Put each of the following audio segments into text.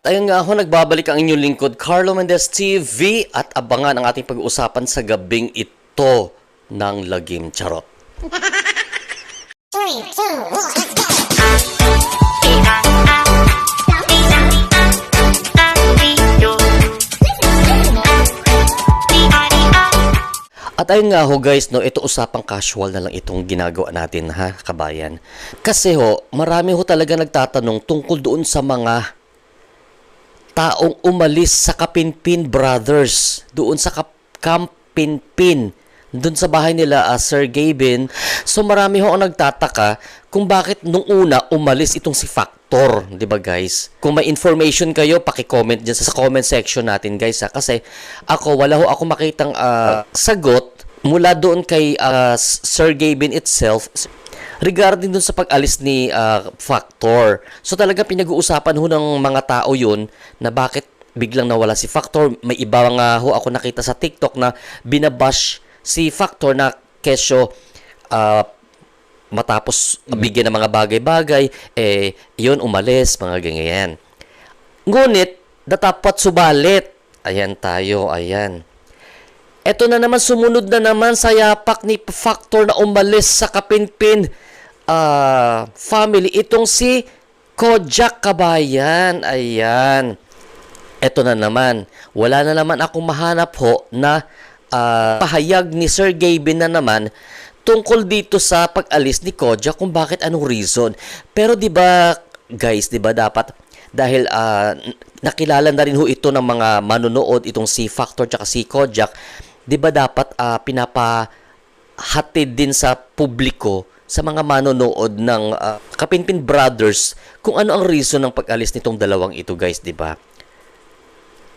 Ayun nga ako, nagbabalik ang inyong lingkod, Carlo Mendez TV at abangan ang ating pag-uusapan sa gabing ito ng Lagim Charot. Three, two, one, go! At ayun nga ho guys, no, ito usapang casual na lang itong ginagawa natin ha, kabayan. Kasi ho, marami ho talaga nagtatanong tungkol doon sa mga taong umalis sa Kapinpin Brothers, doon sa Kap Kampinpin, doon sa bahay nila uh, Sir Gabin. So marami ho ang nagtataka kung bakit nung una umalis itong si Factor, 'di ba guys? Kung may information kayo, paki-comment diyan sa, comment section natin guys ha kasi ako wala ho ako makitang ah, sagot mula doon kay ah, Sir Gabin itself regarding dun sa pag-alis ni ah, Factor. So talaga pinag-uusapan ho ng mga tao yun na bakit biglang nawala si Factor. May iba nga ho ako nakita sa TikTok na binabash si Factor na kesyo ah, matapos bigyan ng mga bagay-bagay, eh, yun, umalis, mga ganyan. Ngunit, datapat subalit. Ayan tayo, ayan. Ito na naman, sumunod na naman sa yapak ni Factor na umalis sa Kapinpin ah, family. Itong si Kojak Kabayan. Ayan. Ito na naman. Wala na naman akong mahanap ho na ah, pahayag ni Sir Gabin na naman tungkol dito sa pag-alis ni Kojak kung bakit anong reason. Pero 'di ba guys, 'di ba dapat dahil ah, n- nakilala na rin ho ito ng mga manonood itong si Factor tsaka si Kojak, 'di ba dapat ah, pinapahatid din sa publiko sa mga manonood ng ah, Kapinpin Brothers kung ano ang reason ng pag-alis nitong dalawang ito guys, 'di ba?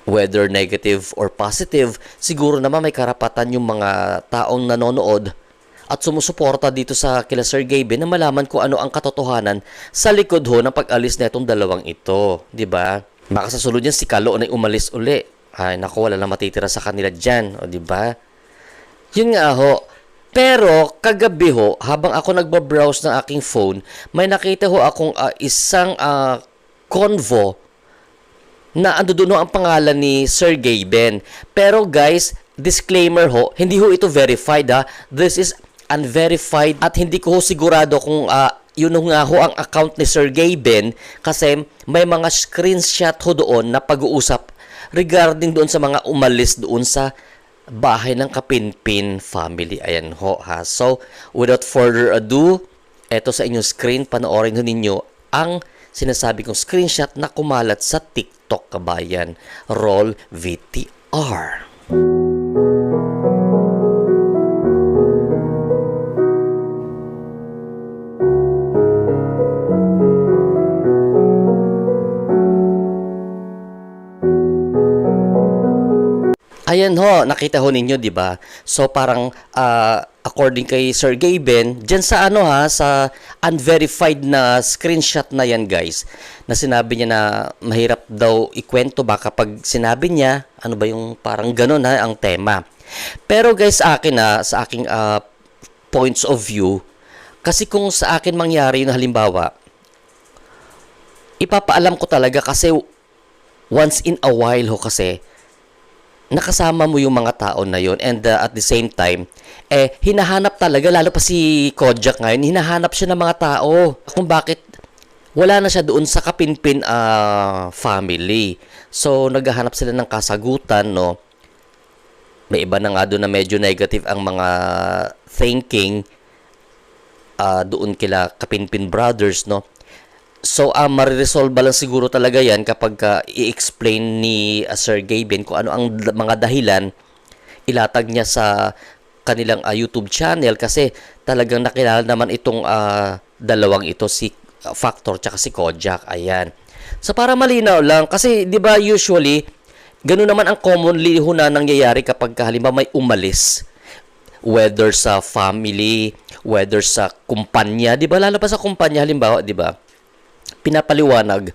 whether negative or positive, siguro naman may karapatan yung mga taong nanonood at sumusuporta dito sa kila Sir Gabe na malaman kung ano ang katotohanan sa likod ho ng pag-alis na itong dalawang ito. 'di ba? Baka sa sunod yan si Kalo na umalis uli. Ay, naku, wala na matitira sa kanila dyan. O, 'di ba? Yun nga ho. Pero kagabi ho, habang ako nagbabrowse ng aking phone, may nakita ho akong ah, isang ah, convo na ando doon ang pangalan ni Sir Gaben. Pero guys, disclaimer ho, hindi ho ito verified ha. This is unverified at hindi ko ho sigurado kung ah, yun nga ho ang account ni Sir Gaben kasi may mga screenshot ho doon na pag-uusap regarding doon sa mga umalis doon sa bahay ng Kapinpin family. Ayan ho ha. So, without further ado, eto sa inyong screen, panoorin ho ninyo ang sinasabi kong screenshot na kumalat sa TikTok kabayan. Roll VTR. Ayan ho, nakita ho ninyo, 'di ba? So parang ah, according kay Sir Gaben, diyan sa ano ha, sa unverified na screenshot na 'yan, guys. Na sinabi niya na mahirap daw ikwento ba kapag sinabi niya, ano ba yung parang ganun ha ang tema. Pero guys, sa akin na sa aking ah, points of view, kasi kung sa akin mangyari yung halimbawa, ipapaalam ko talaga kasi once in a while ho kasi nakasama mo yung mga tao na yun. And uh, at the same time eh hinahanap talaga lalo pa si Kojak ngayon hinahanap siya ng mga tao kung bakit wala na siya doon sa Kapinpin ah, family. So naghahanap sila ng kasagutan no? May iba na nga doon na medyo negative ang mga thinking ah, doon kila Kapinpin brothers no So, uh, mariresolve lang siguro talaga yan kapag ah, i-explain ni ah, Sir Gabin kung ano ang mga dahilan ilatag niya sa kanilang ah, YouTube channel kasi talagang nakilala naman itong ah, dalawang ito si ah, Factor tsaka si Kojak. Ayan. So, para malinaw lang kasi 'di ba usually ganun naman ang commonly ho na nangyayari kapag ah, halimbawa may umalis whether sa family, whether sa kumpanya, 'di ba? Lalo pa sa kumpanya halimbawa, 'di ba? Pinapaliwanag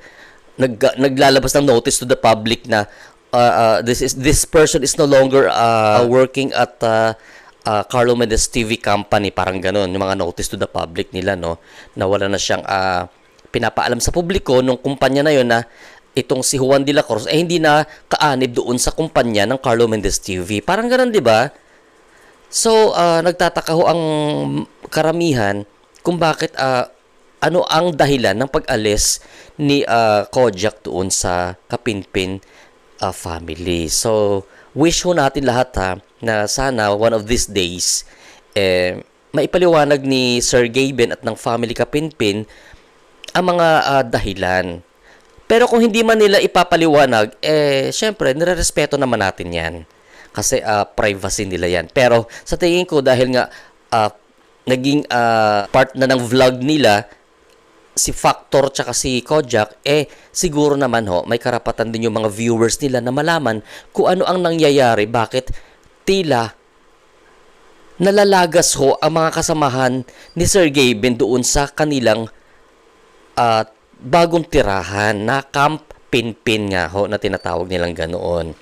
nag, naglalabas ng notice to the public na uh, uh, this is this person is no longer uh, working at uh, uh, Carlo Mendez TV company parang ganun yung mga notice to the public nila no na wala na siyang uh, pinapaalam sa publiko nung kumpanya na yon na itong si Juan de la Cruz ay hindi na kaanib doon sa kumpanya ng Carlo Mendez TV. Parang ganun, di ba? So, ah, nagtataka ho ang karamihan kung bakit ah, ano ang dahilan ng pag-alis ni ah, Kojak doon sa Kapinpin ah, family. So, wish ho natin lahat ha na sana one of these days eh, maipaliwanag ni Sir Gaben at ng family Kapinpin ang mga ah, dahilan. Pero kung hindi man nila ipapaliwanag, eh, syempre, nirerespeto naman natin yan. Kasi ah, privacy nila yan. Pero sa tingin ko, dahil nga ah, naging ah, part na ng vlog nila, si Factor tsaka si Kojak, eh siguro naman ho, may karapatan din yung mga viewers nila na malaman kung ano ang nangyayari, bakit tila nalalagas ho ang mga kasamahan ni Sir Gaben doon sa kanilang at bagong tirahan na Camp Pinpin nga ho na tinatawag nilang ganoon.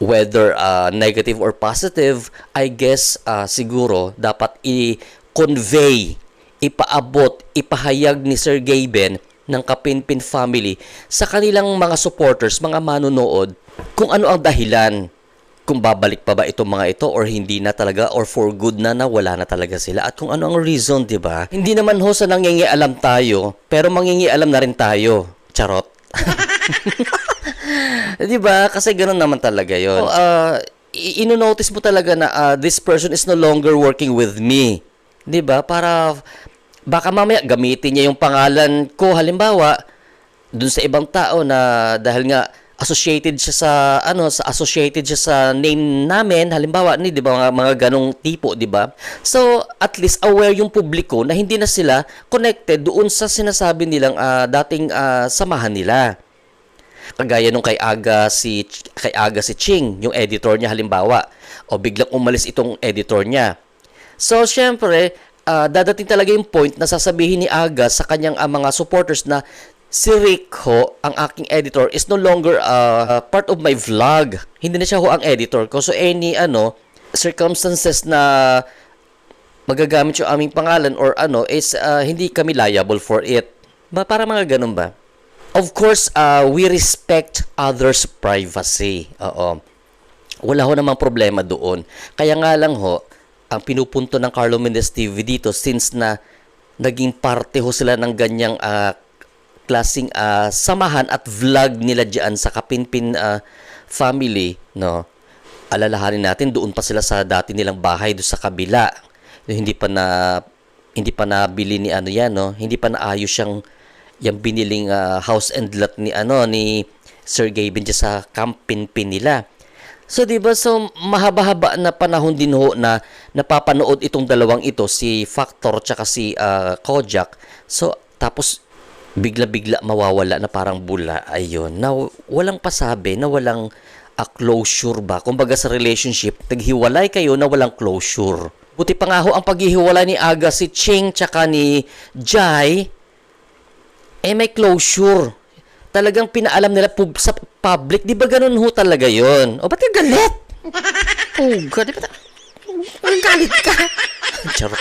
Whether uh, negative or positive, I guess uh, siguro dapat i-convey, ipaabot, ipahayag ni Sir Gaben ng Kapinpin family sa kanilang mga supporters, mga manonood, kung ano ang dahilan kung babalik pa ba itong mga ito or hindi na talaga or for good na na wala na talaga sila at kung ano ang reason, 'di ba? Hindi naman ho sa nangingialam tayo, pero mangingialam na rin tayo. Charot. 'Di ba? Kasi ganoon naman talaga 'yon. So, uh, i- ino-notice mo talaga na ah, this person is no longer working with me. 'Di ba? Para baka mamaya gamitin niya yung pangalan ko. Halimbawa dun sa ibang tao na dahil nga associated siya sa ano sa associated siya sa name namin. Halimbawa ni 'di ba mga, mga ganong tipo 'di ba? So at least aware yung publiko na hindi na sila connected doon sa sinasabi nilang ah, dating ah, samahan nila. Kagaya nung kay Aga si kay Aga si Ching yung editor niya halimbawa. O biglang umalis itong editor niya. So, syempre, ah, dadating talaga yung point na sasabihin ni Aga sa kanyang ah, mga supporters na si Rick ho, ang aking editor, is no longer ah, part of my vlog. Hindi na siya ho ang editor ko. So, any ano, circumstances na magagamit yung aming pangalan or ano, is ah, hindi kami liable for it. Ba, para mga ganun ba? Of course, ah, we respect others' privacy. Oo wala ho namang problema doon. Kaya nga lang ho, ang pinupunto ng Carlo Mendez TV dito since na naging parte ho sila ng ganyang ah, klasing ah, samahan at vlog nila diyan sa Kapinpin ah, family, no? Alalahanin natin doon pa sila sa dati nilang bahay doon sa kabila. Yung Hindi pa na hindi pa nabili ni ano yan, no? Hindi pa naayos yung yung biniling ah, house and lot ni ano ni Gavin dyan sa Kampinpin nila. So 'di ba so mahaba-haba na panahon din ho na napapanood itong dalawang ito si Factor tsaka si ah, Kojak. So tapos bigla-bigla mawawala na parang bula ayun na walang pasabi na walang ah, closure ba kumbaga sa relationship naghiwalay kayo na walang closure buti pa nga ho ang paghihiwalay ni Aga si Ching tsaka ni Jai eh may closure. Talagang pinaalam nila pub sa public. Di ba ganun ho talaga yon? O ba't ka galit? Oh, God, di ba? ta- Ang galit ka. Charot.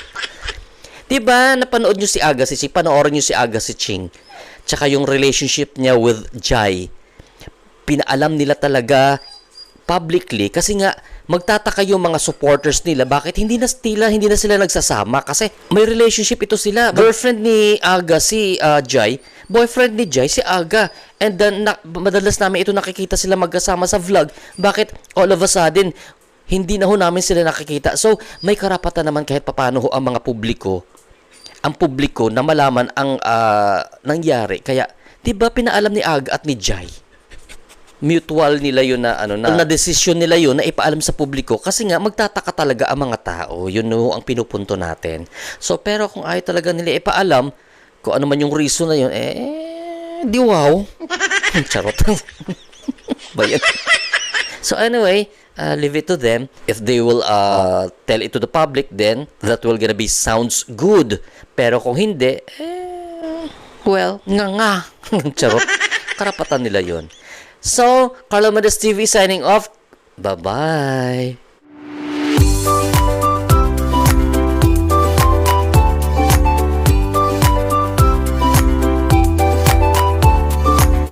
Di ba, napanood nyo si Aga si Ching, panoorin nyo si Aga si Ching. Tsaka yung relationship niya with Jai. Pinaalam nila talaga publicly kasi nga magtataka yung mga supporters nila. Bakit hindi na tila hindi na sila nagsasama? Kasi may relationship ito sila. Girlfriend ni Aga si uh, Jai. Boyfriend ni Jai si Aga. And then na, madalas namin ito nakikita sila magkasama sa vlog. Bakit all of a sudden hindi na ho namin sila nakikita? So may karapatan naman kahit papano ho ang mga publiko ang publiko na malaman ang ah, nangyari. Kaya 'di ba pinaalam ni Aga at ni Jai mutual nila yun na ano na, na desisyon nila yun na ipaalam sa publiko kasi nga magtataka talaga ang mga tao. Yun no ang pinupunto natin. So pero kung ayaw talaga nila ipaalam kung ano man yung reason na yun eh di wow. Charot. Ba yan? so anyway uh, leave it to them. If they will uh, tell it to the public then that will gonna be sounds good. Pero kung hindi eh well. nga nga. Charot. Karapatan nila yun So, Carlo Mendes TV signing off. Bye-bye.